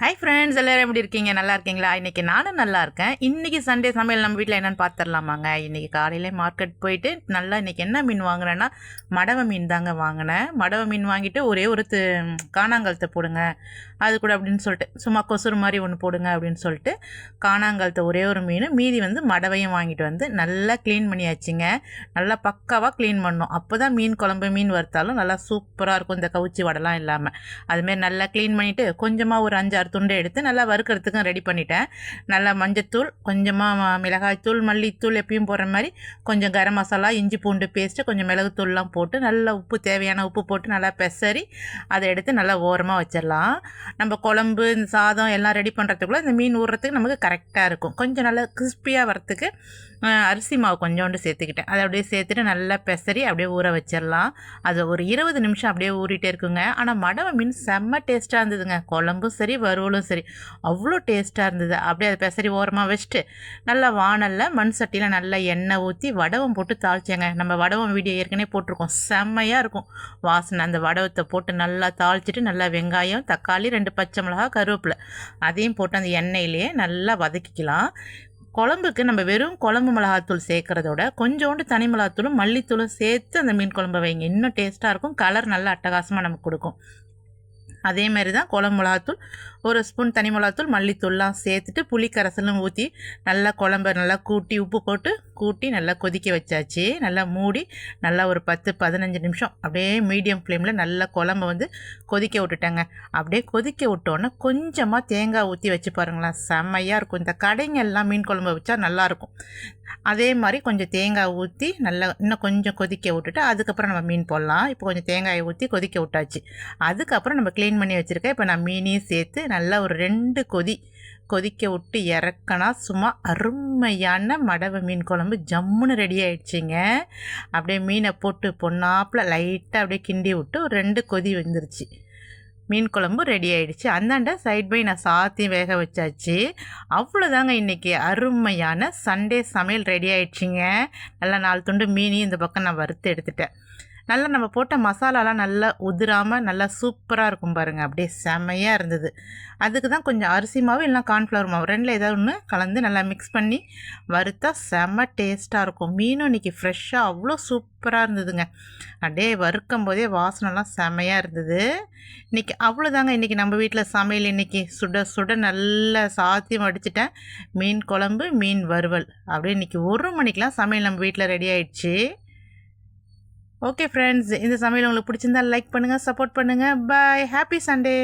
Hi friends எல்லோரும் எப்படி இருக்கீங்க? நல்லா இருக்கீங்களா? இன்றைக்கி நானும் நல்லா இருக்கேன். இன்றைக்கி சண்டே சமையல் நம்ம வீட்டில் என்னென்னு பார்த்துடலாமாங்க இன்றைக்கி காலையிலே மார்க்கெட் போயிட்டு நல்லா இன்றைக்கி என்ன மீன் வாங்குறேன்னா மடவை மீன் தாங்க வாங்கினேன். மடவை மீன் வாங்கிட்டு ஒரே ஒரு து காணாங்கழுத்தை போடுங்க. அது கூட அப்படின்னு சொல்லிட்டு சும்மா கொசுறு மாதிரி ஒன்று போடுங்க அப்படின்னு சொல்லிட்டு காணாங்கழுத்தை ஒரே ஒரு மீன் மீதி வந்து மடவையும் வாங்கிட்டு வந்து நல்லா க்ளீன் பண்ணியாச்சுங்க. நல்லா பக்காவாக க்ளீன் பண்ணோம். அப்போ தான் மீன் குழம்பு மீன் வறுத்தாலும் நல்லா சூப்பராக இருக்கும். இந்த கவுச்சி வடைலாம் இல்லாமல் அதுமாரி நல்லா க்ளீன் பண்ணிவிட்டு கொஞ்சமாக ஒரு அஞ்சாறு துண்டை எடுத்து நல்லா வறுக்கிறதுக்கும் ரெடி பண்ணிட்டேன். நல்லா மஞ்சத்தூள் கொஞ்சமாக மிளகாய்த்தூள் மல்லித்தூள் எப்பயும் போடுற மாதிரி கொஞ்சம் கரம் மசாலா இஞ்சி பூண்டு பேஸ்ட்டு கொஞ்சம் மிளகுத்தூள்லாம் போட்டு நல்லா உப்பு தேவையான உப்பு போட்டு நல்லா பெசரி அதை எடுத்து நல்லா ஓரமாக வச்சிடலாம். நம்ம குழம்பு இந்த சாதம் எல்லாம் ரெடி பண்ணுறதுக்குள்ளே இந்த மீன் ஊறுறதுக்கு நமக்கு கரெக்டாக இருக்கும். கொஞ்சம் நல்லா கிறிஸ்பியாக வரத்துக்கு அரிசி மாவு கொஞ்சோண்டு சேர்த்துக்கிட்டேன். அதை அப்படியே சேர்த்துட்டு நல்லா பெசரி அப்படியே ஊற வச்சிடலாம். அது ஒரு இருபது நிமிஷம் அப்படியே ஊறிட்டே இருக்குங்க. ஆனால் மடவை மீன் செம்ம டேஸ்ட்டாக இருந்ததுங்க. குழம்பும் சரி வறுவலும் சரி. அவ்வளோ டேஸ்ட்டாக இருந்தது. அப்படியே அதை பெசரி ஓரமாக வச்சுட்டு நல்லா வானலில் மண் சட்டியில் நல்லா எண்ணெய் ஊற்றி வடவம் போட்டு தாளிச்சேங்க. நம்ம வடவம் வீடியோ ஏற்கனவே போட்டிருக்கோம். செம்மையாக இருக்கும். வாசனை. அந்த வடவத்தை போட்டு நல்லா தாளிச்சிட்டு நல்லா வெங்காயம் தக்காளி ரெண்டு பச்சை மிளகா கருவேப்பிலை. அதையும் போட்டு அந்த எண்ணெயிலேயே நல்லா வதக்கிக்கலாம். குழம்புக்கு நம்ம வெறும் குழம்பு மிளகாத்தூள் சேர்க்குறதோட கொஞ்சோண்டு தனி மிளகாத்தூளும் மல்லித்தூளும் சேர்த்து அந்த மீன் குழம்பு வைங்க. இன்னும் டேஸ்ட்டாக இருக்கும். கலர் நல்லா அட்டகாசமாக நமக்கு கொடுக்கும். அதே மாதிரி தான் குழம்பு மிளகாத்தூள் ஒரு ஸ்பூன் தனி மிளகாத்தூள் மல்லித்தூள்லாம் சேர்த்துட்டு புளி கரைசலும் ஊற்றி நல்லா குழம்ப நல்லா கூட்டி உப்பு போட்டு கூட்டி நல்லா கொதிக்க வச்சாச்சு. நல்லா மூடி நல்லா ஒரு பத்து பதினஞ்சு நிமிஷம் அப்படியே மீடியம் ஃப்ளேமில் நல்லா குழம்ப வந்து கொதிக்க விட்டுட்டேங்க. அப்படியே கொதிக்க விட்டோன்னே கொஞ்சமாக தேங்காய் ஊற்றி வச்சு பாருங்களேன் செம்மையாக இருக்கும். இந்த கடைங்கெல்லாம் மீன் குழம்பு வச்சா நல்லாயிருக்கும் அதே மாதிரி கொஞ்சம் தேங்காய் ஊற்றி நல்லா இன்னும் கொஞ்சம் கொதிக்க விட்டுட்டு அதுக்கப்புறம் நம்ம மீன் போடலாம். இப்போ கொஞ்சம் தேங்காயை ஊற்றி கொதிக்க விட்டாச்சு. அதுக்கப்புறம் நம்ம க்ளீன் பண்ணி வச்சுருக்கேன் இப்போ நான் மீனையும் சேர்த்து நல்லா ஒரு ரெண்டு கொதி கொதிக்க விட்டு இறக்கனா சும்மா அருமையான மடவை மீன் குழம்பு ஜம்முன்னு ரெடி ஆயிடுச்சிங்க. அப்படியே மீனை போட்டு பொண்ணாப்பில் லைட்டாக அப்படியே கிண்டி விட்டு ஒரு ரெண்டு கொதி வந்துருச்சு. மீன் குழம்பு ரெடி ஆயிடுச்சு. அந்தாண்ட சைட் பை நான் சாத்தி வேக வச்சாச்சு. அவ்வளோதாங்க இன்றைக்கி அருமையான சண்டே சமையல் ரெடி ஆகிடுச்சிங்க நல்லா நாலு துண்டு மீனையும் இந்த பக்கம் நான் வறுத்து எடுத்துட்டேன். நல்லா நம்ம போட்ட மசாலாலாம் நல்லா உதிராமல் நல்லா சூப்பராக இருக்கும் பாருங்கள் அப்படியே செமையாக இருந்தது. அதுக்கு தான் கொஞ்சம் அரிசி மாவு இல்லைனா கார்ன்ஃப்ளவர் மாவு ரெண்டில் ஏதாவது ஒன்று கலந்து நல்லா மிக்ஸ் பண்ணி வறுத்தா செம்ம டேஸ்ட்டாக இருக்கும். மீனும் இன்றைக்கி ஃப்ரெஷ்ஷாக அவ்வளோ சூப்பராக இருந்ததுங்க. அப்படியே வறுக்கும் போதே வாசனைலாம் செமையாக இருந்தது. இன்றைக்கி அவ்வளோதாங்க இன்றைக்கி நம்ம வீட்டில் சமையல் இன்றைக்கி சுட சுட நல்லா சாத்தியம் அடிச்சிட்டேன். மீன் குழம்பு மீன் வறுவல். அப்படியே இன்றைக்கி ஒரு மணிக்கெலாம் சமையல் நம்ம வீட்டில் ரெடி ஆயிடுச்சு. ஓகே ஃப்ரெண்ட்ஸ் இந்த சமையல் உங்களுக்கு பிடிச்சிருந்தா லைக் பண்ணுங்கள் சப்போர்ட் பண்ணுங்கள் பாய் ஹாப்பி சண்டே